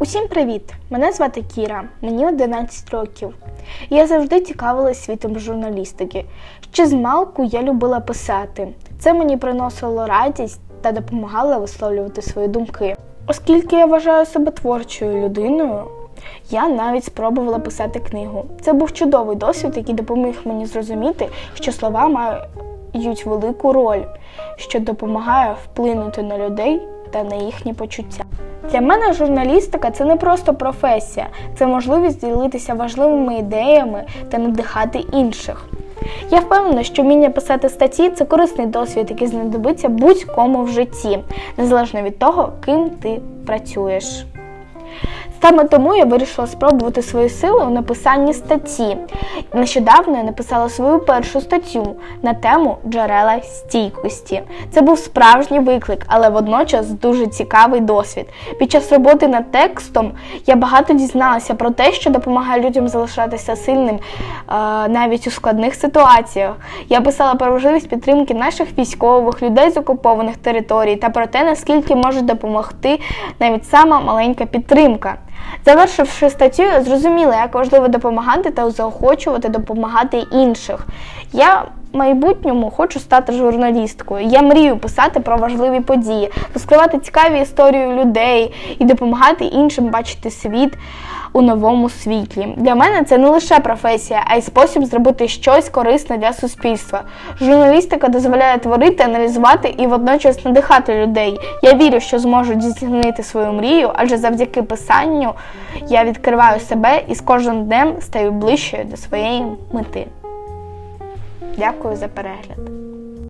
Усім привіт! Мене звати Кіра, мені 11 років. Я завжди цікавилась світом журналістики. Ще з малку я любила писати. Це мені приносило радість та допомагало висловлювати свої думки. Оскільки я вважаю себе творчою людиною, я навіть спробувала писати книгу. Це був чудовий досвід, який допоміг мені зрозуміти, що слова мають велику роль, що допомагає вплинути на людей та на їхні почуття. Для мене журналістика це не просто професія, це можливість ділитися важливими ідеями та надихати інших. Я впевнена, що вміння писати статті це корисний досвід, який знадобиться будь-кому в житті, незалежно від того, ким ти працюєш. Саме тому я вирішила спробувати свої сили у написанні статті. Нещодавно я написала свою першу статтю на тему джерела стійкості. Це був справжній виклик, але водночас дуже цікавий досвід. Під час роботи над текстом я багато дізналася про те, що допомагає людям залишатися сильним е, навіть у складних ситуаціях. Я писала про важливість підтримки наших військових, людей з окупованих територій та про те, наскільки може допомогти навіть сама маленька підтримка. Завершивши статтю, зрозуміла, як важливо допомагати та заохочувати допомагати інших. Я майбутньому хочу стати журналісткою. Я мрію писати про важливі події, розкривати цікаві історії людей і допомагати іншим бачити світ у новому світлі. Для мене це не лише професія, а й спосіб зробити щось корисне для суспільства. Журналістика дозволяє творити, аналізувати і водночас надихати людей. Я вірю, що зможу здійснити свою мрію, адже завдяки писанню я відкриваю себе і з кожним днем стаю ближчою до своєї мети. Дякую за перегляд.